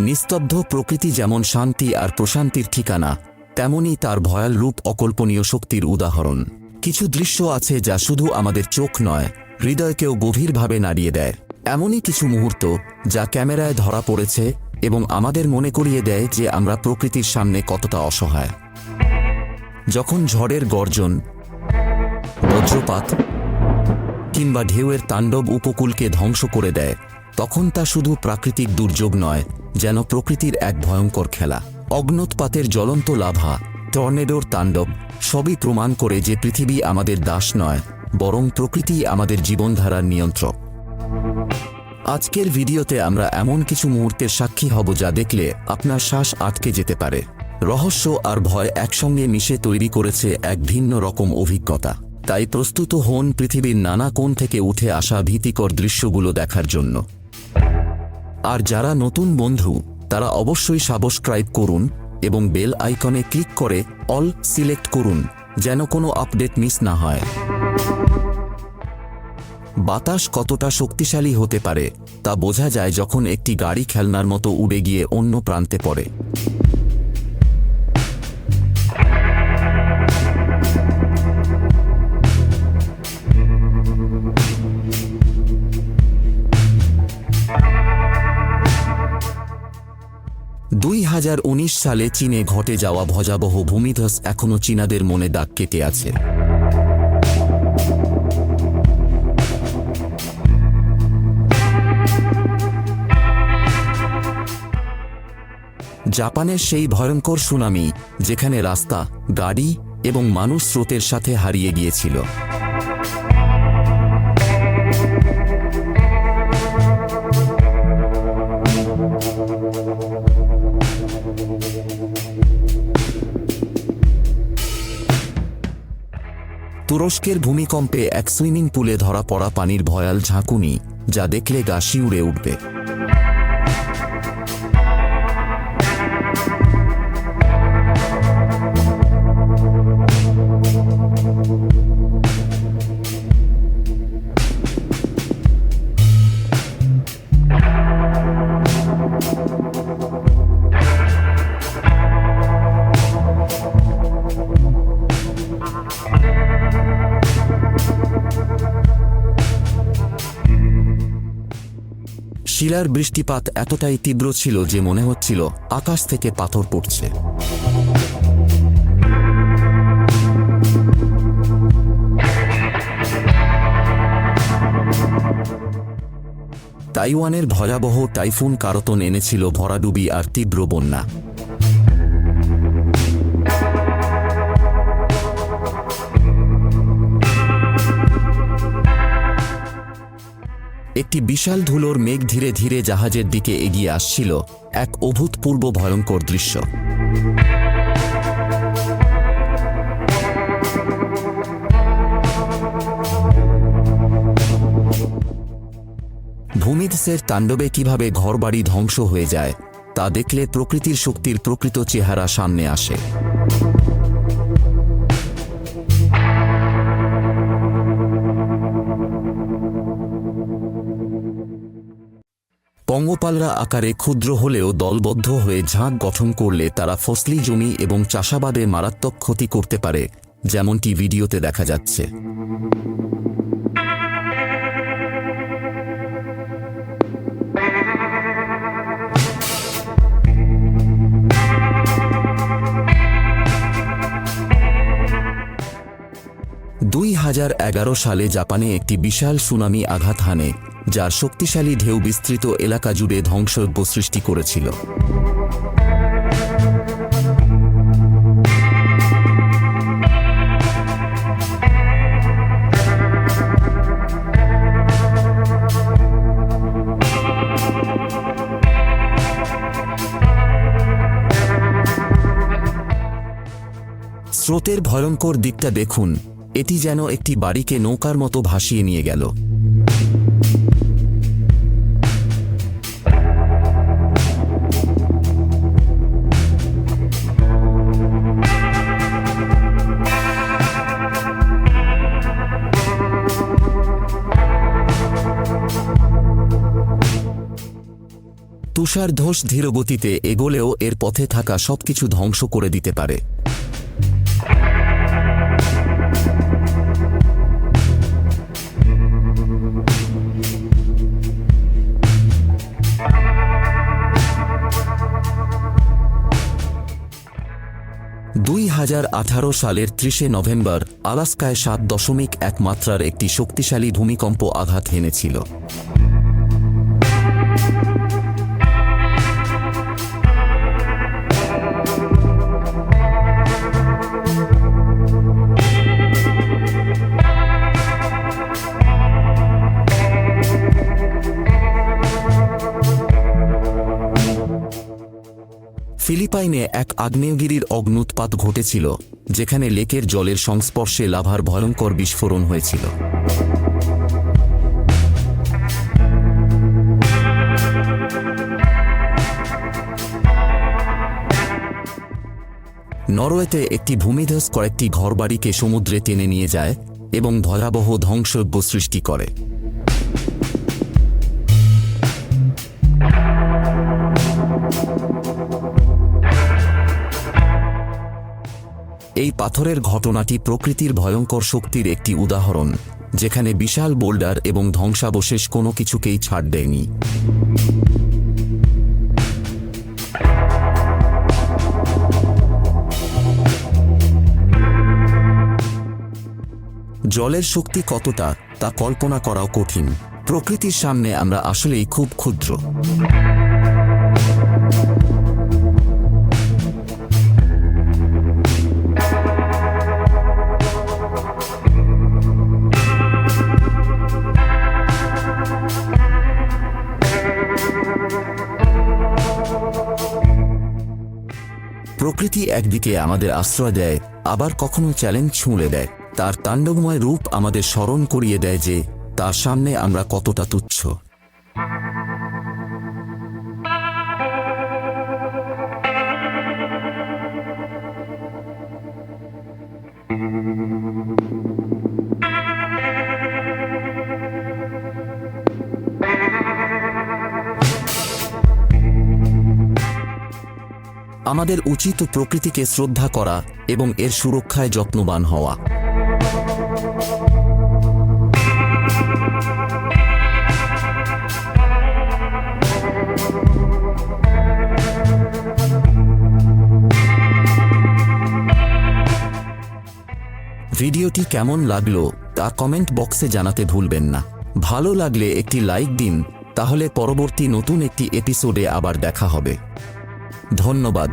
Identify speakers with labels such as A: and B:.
A: নিস্তব্ধ প্রকৃতি যেমন শান্তি আর প্রশান্তির ঠিকানা, তেমনই তার ভয়াল রূপ অকল্পনীয় শক্তির উদাহরণ। কিছু দৃশ্য আছে যা শুধু আমাদের চোখ নয়, হৃদয়কেও গভীরভাবে নাড়িয়ে দেয়। এমনই কিছু মুহূর্ত যা ক্যামেরায় ধরা পড়েছে এবং আমাদের মনে করিয়ে দেয় যে আমরা প্রকৃতির সামনে কতটা অসহায়। যখন ঝড়ের গর্জন, বজ্রপাত কিংবা ঢেউয়ের তাণ্ডব উপকূলকে ধ্বংস করে দেয় তখন তা শুধু প্রাকৃতিক দুর্যোগ নয়, যেন প্রকৃতির এক ভয়ঙ্কর খেলা। অগ্নোৎপাতের জ্বলন্ত লাভা, টর্নেডোর তাণ্ডব, সবই প্রমাণ করে যে পৃথিবী আমাদের দাস নয়, বরং প্রকৃতি আমাদের জীবনধারার নিয়ন্ত্রক। আজকের ভিডিওতে আমরা এমন কিছু মুহূর্তের সাক্ষী হব যা দেখলে আপনার শ্বাস আটকে যেতে পারে। রহস্য আর ভয় একসঙ্গে মিশে তৈরি করেছে এক ভিন্ন রকম অভিজ্ঞতা। তাই প্রস্তুত হন পৃথিবীর নানা কোণ থেকে উঠে আসা ভীতিকর দৃশ্যগুলো দেখার জন্য। আর যারা নতুন বন্ধু, তারা অবশ্যই সাবস্ক্রাইব করুন এবং বেল আইকনে ক্লিক করে অল সিলেক্ট করুন, যেন কোনো আপডেট মিস না হয়। বাতাস কতটা শক্তিশালী হতে পারে, তা বোঝা যায় যখন একটি গাড়ি খেলনার মতো উড়ে গিয়ে অন্য প্রান্তে পড়ে। দুই হাজার উনিশ সালে চীনে ঘটে যাওয়া ভজাবহ ভূমিধস এখনও চীনাদের মনে দাগ কেটে আছে। জাপানের সেই ভয়ঙ্কর সুনামি, যেখানে রাস্তা, গাড়ি এবং মানুষ স্রোতের সাথে হারিয়ে গিয়েছিল। তুরস্কের ভূমিকম্পে এক সুইমিং পুলে ধরা পড়া পানির ভয়াল ঝাঁকুনি, যা দেখলে গা শিউড়ে উঠবে। শিলার বৃষ্টিপাত এতটাই তীব্র ছিল যে মনে হচ্ছিল আকাশ থেকে পাথর পড়ছে। তাইওয়ানের ভয়াবহ টাইফুন কারতন এনেছিল ভরাডুবি আর তীব্র বন্যা। একটি বিশাল ধুলোর মেঘ ধীরে ধীরে জাহাজের দিকে এগিয়ে আসছিল, এক অভূতপূর্ব ভয়ঙ্কর দৃশ্য। ভূমিধসের তাণ্ডবে কীভাবে ঘরবাড়ি ধ্বংস হয়ে যায়, তা দেখলে প্রকৃতির শক্তির প্রকৃত চেহারা সামনে আসে। পঙ্গপালরা আকারে ক্ষুদ্র হলেও দলবদ্ধ হয়ে ঝাঁক গঠন করলে তারা ফসলি জমি এবং চাষাবাদে মারাত্মক ক্ষতি করতে পারে, যেমনটি ভিডিওতে দেখা যাচ্ছে। দুই হাজার এগারো সালে জাপানে একটি বিশাল সুনামি আঘাত হানে, যার শক্তিশালী ঢেউ বিস্তৃত এলাকা জুড়ে ধ্বংসজ্ঞ সৃষ্টি করেছিল। স্রোতের ভয়ঙ্কর দিকটা দেখুন। এটি যেন একটি বাড়িকে নৌকার মতো ভাসিয়ে নিয়ে গেল। তুষার ধস ধীরগতিতে এগোলেও এর পথে থাকা সবকিছু ধ্বংস করে দিতে পারে। সালের ত্রিশে নভেম্বর আলাস্কায় সাত দশমিক একমাত্রার একটি শক্তিশালী ভূমিকম্প আঘাত হেনেছিল। ফিলিপাইনে এক আগ্নেয়গিরির অগ্নুৎপাত ঘটেছিল, যেখানে লেকের জলের সংস্পর্শে লাভার ভয়ঙ্কর বিস্ফোরণ হয়েছিল। নরওয়েতে একটি ভূমিধস কয়েকটি ঘরবাড়িকে সমুদ্রে টেনে নিয়ে যায় এবং ভয়াবহ ধ্বংসজ্ঞ সৃষ্টি করে। এই পাথরের ঘটনাটি প্রকৃতির ভয়ঙ্কর শক্তির একটি উদাহরণ, যেখানে বিশাল বোল্ডার এবং ধ্বংসাবশেষ কোনো কিছুকেই ছাড় দেয়নি। জলের শক্তি কতটা তা কল্পনা করাও কঠিন। প্রকৃতির সামনে আমরা আসলেই খুব ক্ষুদ্র। প্রকৃতি একদিকে আমাদের আশ্রয় দেয়, আবার কখনো চ্যালেঞ্জ ছুঁড়ে দেয়। তার তাণ্ডবময় রূপ আমাদের স্মরণ করিয়ে দেয় যে, তার সামনে আমরা কতটা তুচ্ছ। আমাদের উচিত প্রকৃতিকে শ্রদ্ধা করা এবং এর সুরক্ষায় যত্নবান হওয়া। ভিডিওটি কেমন লাগল তা কমেন্ট বক্সে জানাতে ভুলবেন না। ভালো লাগলে একটি লাইক দিন, তাহলে পরবর্তী নতুন একটি এপিসোডে আবার দেখা হবে। ধন্যবাদ।